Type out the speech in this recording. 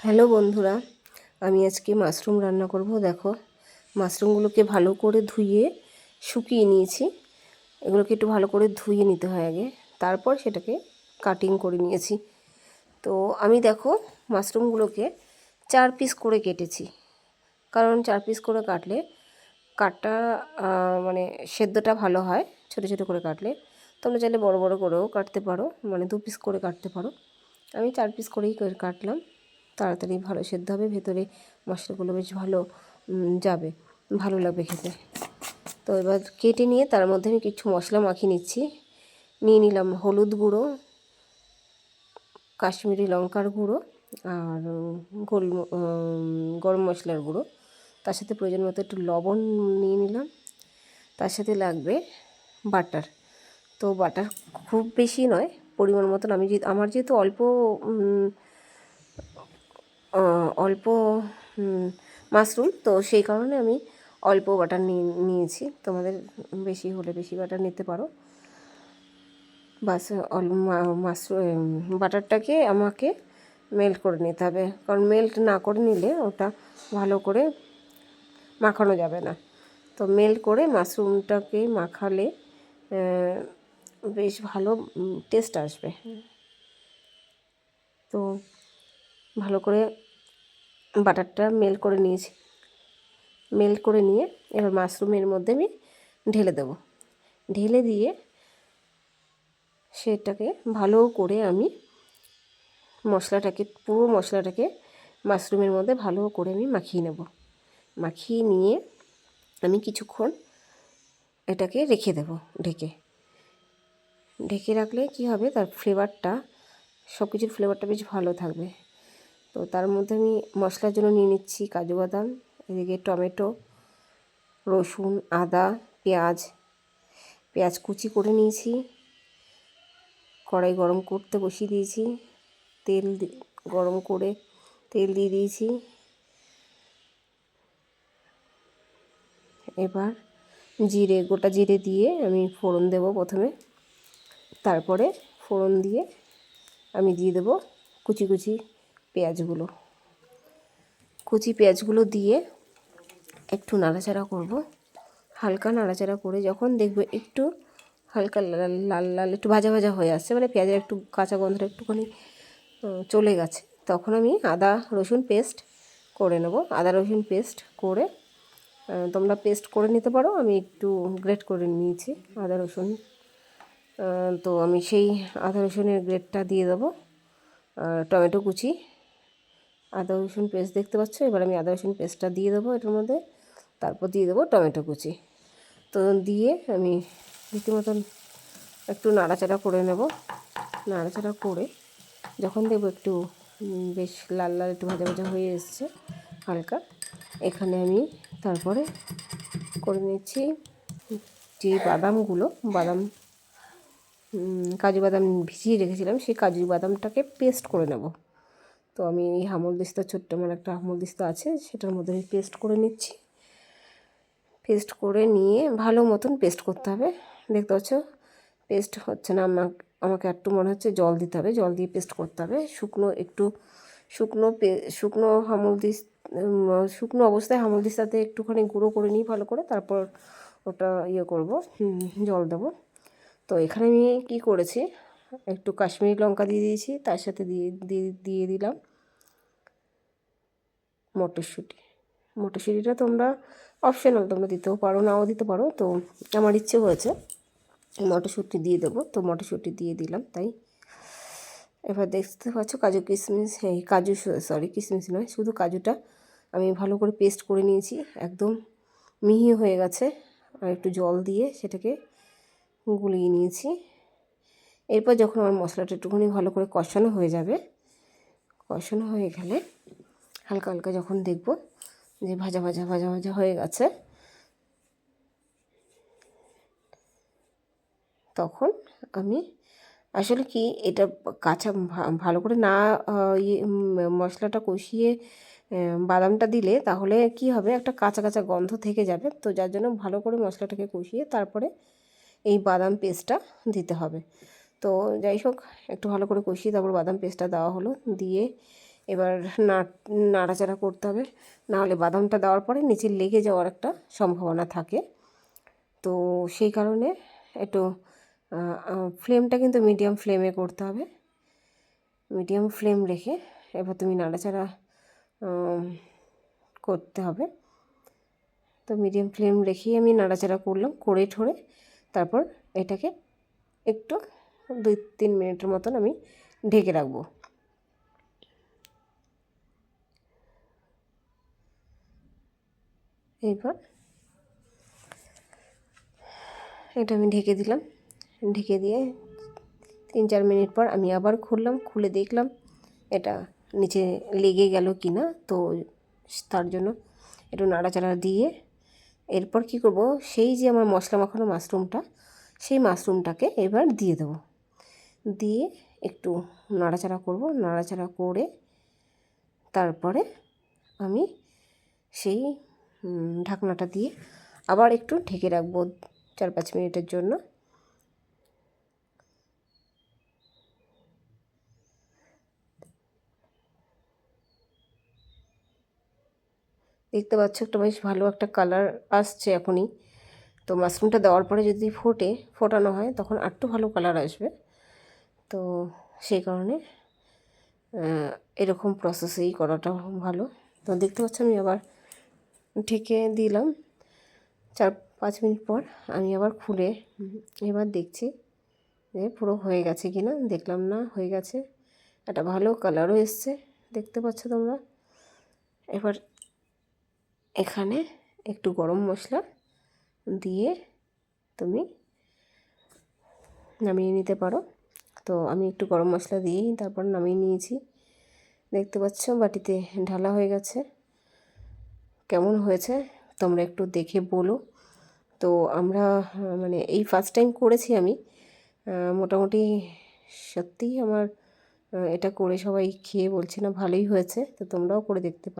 Hello বন্ধুরা, আমি আজকে মাশরুম রান্না করব। দেখো, মাশরুমগুলোকে ভালো করে ধুয়ে শুকিয়ে নিয়েছি। এগুলোকে একটু ভালো করে ধুয়ে নিতে হয় আগে, তারপর সেটাকে কাটিং করে নিয়েছি। তো আমি দেখো, মাশরুমগুলোকে চার পিস করে কেটেছি। কারণ চার পিস করে কাটলে কাটটা মানে সেদ্ধটা ভালো হয়, ছোটো ছোটো করে কাটলে। তোমরা চাইলে বড় বড় করেও কাটতে পারো মানে দু পিস করে কাটতে পারো। আমি চার পিস করেই কাটলাম। তাড়াতাড়ি ভালো সেদ্ধ হবে, ভেতরে মশলাগুলো বেশ ভালো যাবে, ভালো লাগবে খেতে। তো এবার কেটে নিয়ে তার মধ্যে আমি কিছু মশলা মাখিয়ে নিচ্ছি। নিয়ে নিলাম হলুদ গুঁড়ো, কাশ্মীরি লঙ্কার গুঁড়ো আর গোল গরম মশলার গুঁড়ো। তার সাথে প্রয়োজন মতো একটু লবণ নিয়ে নিলাম। তার সাথে লাগবে বাটার। তো বাটার খুব বেশি নয়, পরিমাণ মতন। আমি যে, আমার যেহেতু অল্প অল্প মাশরুম। তো সেই কারণে আমি অল্প বাটার নিয়ে, নিয়েছি। তোমাদের বেশি হলে বেশি বাটার নিতে পারো। বাস মাশরুম বাটারটাকে আমাকে মেল্ট করে নিতে হবে। কারণ মেল্ট না করে নিলে ওটা ভালো করে মাখানো যাবে না। তো মেল্ট করে মাশরুমটাকে মাখালে বেশ ভালো টেস্ট আসবে। তো ভালো করে বাটারটা মেল করে নিয়েছি। মেল করে নিয়ে এবার মাশরুমের মধ্যে আমি ঢেলে দেবো। ঢেলে দিয়ে সেটাকে ভালো করে আমি মশলাটাকে, পুরো মশলাটাকে মাশরুমের মধ্যে ভালো করে আমি মাখিয়ে নেব। মাখিয়ে নিয়ে আমি কিছুক্ষণ এটাকে রেখে দেব ঢেকে। ঢেকে রাখলে কি হবে? তার ফ্লেভারটা সব কিছুর ফ্লেভারটা বেশ ভালো থাকবে। তো তার মধ্যে আমি মশলার জন্য নিয়ে নিচ্ছি কাজু বাদাম, এদিকে টমেটো, রসুন, আদা, পেঁয়াজ। পেঁয়াজ কুচি করে নিয়েছি। কড়াই গরম করতে বসিয়ে দিয়েছি। তেল গরম করে তেল দিয়ে দিয়েছি। এবার জিরে, গোটা জিরে দিয়ে আমি ফোড়ন দেব প্রথমে। তারপরে ফোড়ন দিয়ে আমি দিয়ে দেবো কুচি কুচি পেঁয়াজগুলো। কুচি পেঁয়াজগুলো দিয়ে একটু নাড়াচাড়া করব। হালকা নাড়াচাড়া করে যখন দেখবে একটু হালকা লাল লাল লাল, একটু ভাজা ভাজা হয়ে আসছে মানে পেঁয়াজের একটু কাঁচা গন্ধটা একটুখানি চলে গেছে। তখন আমি আদা, রসুন পেস্ট করে নেব। আদা, রসুন পেস্ট করে তোমরা পেস্ট করে নিতে পারো। আমি একটু গ্রেট করে নিয়েছি আদা, রসুন। তো আমি সেই আদা, রসুনের গ্রেটটা দিয়ে দেবো। টমেটো কুচি আদা, রসুন পেস্ট দেখতে পাচ্ছ? এবার আমি আদা, রসুন পেস্টটা দিয়ে দেবো এটার মধ্যে। তারপর দিয়ে দেবো টমেটো কুচি। তো দিয়ে আমি রীতিমতন একটু নাড়াচাড়া করে নেব। নাড়াচাড়া করে যখন দেখব একটু বেশ লাল লাল একটু ভাজা ভাজা হয়ে এসছে হালকা, এখানে আমি তারপরে করে নিচ্ছি যে বাদামগুলো, বাদাম কাজু বাদাম ভিজিয়ে রেখেছিলাম, সেই কাজু বাদামটাকে পেস্ট করে নেব। তো আমি এই হামল দিস্তা ছোট্ট আমার একটা হামল দিস্তা আছে, সেটার মধ্যে আমি পেস্ট করে নিচ্ছি। পেস্ট করে নিয়ে ভালো মতন পেস্ট করতে হবে। দেখতে পাচ্ছ? পেস্ট হচ্ছে না, আমাকে আমাকে একটু মনে হচ্ছে জল দিতে হবে, জল দিয়ে পেস্ট করতে হবে। শুকনো একটু, শুকনো পে, শুকনো হামল দিস শুকনো অবস্থায় হামল দিস্তাতে একটুখানি গুঁড়ো করে নিই ভালো করে, তারপর ওটা ইয়ে করব জল দেবো। তো এখানে আমি কি করেছি? একটু কাশ্মীরি লঙ্কা দিয়ে দিয়েছি, তার সাথে দিয়ে দিয়ে দিলাম মটরশুঁটি। মটরশুঁটিটা তোমরা অপশনাল তোমরা দিতেও পারো, নাও দিতে পারো। তো আমার ইচ্ছে হয়েছে মটরশুঁটি দিয়ে দেবো। তো মটরশুঁটি দিয়ে দিলাম, তাই। এবার দেখতে পাচ্ছ কাজু কিশমিশ হ্যাঁ কাজু সরি কিশমিশ নয়, শুধু কাজুটা আমি ভালো করে পেস্ট করে নিয়েছি। একদম মিহি হয়ে গেছে, আর একটু জল দিয়ে সেটাকে গুলিয়ে নিয়েছি। এরপর যখন আমার মশলাটা একটুখানি ভালো করে কষানো হয়ে যাবে, কষানো হয়ে গেলে হালকা হালকা যখন দেখব যে ভাজা ভাজা ভাজা ভাজা হয়ে গেছে, তখন আমি আসলে কি এটা কাঁচা ভালো করে না ইয়ে মশলাটা কষিয়ে বাদামটা দিলে তাহলে কি হবে? একটা কাঁচা কাঁচা গন্ধ থেকে যাবে। তো যার জন্য ভালো করে মশলাটাকে কষিয়ে তারপরে এই বাদাম পেস্টটা দিতে হবে। তো যাই হোক, একটু ভালো করে কষিয়ে তারপর বাদাম পেস্টটা দেওয়া হলো। দিয়ে এবার নাড়াচাড়া করতে হবে। নাহলে বাদামটা দেওয়ার পরে নিচে লেগে যাওয়ার একটা সম্ভাবনা থাকে। তো সেই কারণে একটু ফ্লেমটা কিন্তু মিডিয়াম ফ্লেমে করতে হবে। মিডিয়াম ফ্লেম রেখে এবার তুমি নাড়াচাড়া করতে হবে। তো মিডিয়াম ফ্লেম রেখেই আমি নাড়াচাড়া করলাম, করে ঠোরে। তারপর এটাকে একটু দুই তিন মিনিটের মতন আমি ঢেকে রাখব। এবার এটা আমি ঢেকে দিলাম। ঢেকে দিয়ে তিন চার মিনিট পর আমি আবার খুললাম, খুলে দেখলাম এটা নিচে লেগে গেল কি না তো তার জন্য একটু নাড়াচাড়া দিয়ে এরপর কি করব, সেই যে আমার মশলা মাখানো মাশরুমটা, সেই মাশরুমটাকে এবার দিয়ে দেবো। দিয়ে একটু নাড়াচাড়া করব। নাড়াচাড়া করে তারপরে আমি সেই ঢাকনাটা দিয়ে আবার একটু ঢেকে রাখব চার পাঁচ মিনিটের জন্য। দেখতে পাচ্ছ একটা বেশ ভালো একটা কালার আসছে এখনই। তো মাশরুমটা দেওয়ার পরে যদি ফোটে, ফোটানো হয় তখন আরটু ভালো কালার আসবে। তো সেই কারণে এরকম প্রসেসেই করাটা ভালো। তো দেখতে পাচ্ছ আমি আবার ঢেকে দিলাম। চার, পাঁচ মিনিট পর আমি আবার খুলে এবার দেখছি যে পুরো হয়ে গেছে কি না দেখলাম না, হয়ে গেছে। একটা ভালো কালারও এসছে, দেখতে পাচ্ছ তোমরা। এবার এখানে একটু গরম মশলা দিয়ে তুমি নামিয়ে নিতে পারো। তো আমি একটু গরম মশলা দিয়েই তারপর নামিয়ে নিয়েছি। দেখতে পাচ্ছ বাটিতে ঢালা হয়ে গেছে। কেমন হয়েছে তোমরা একটু দেখে বলো। তো আমরা মানে এই ফার্স্ট টাইম করেছি আমি। মোটামুটি সত্যিই আমার এটা করে সবাই খেয়ে বলছে না ভালোই হয়েছে, তো তোমরাও করে দেখতে পারো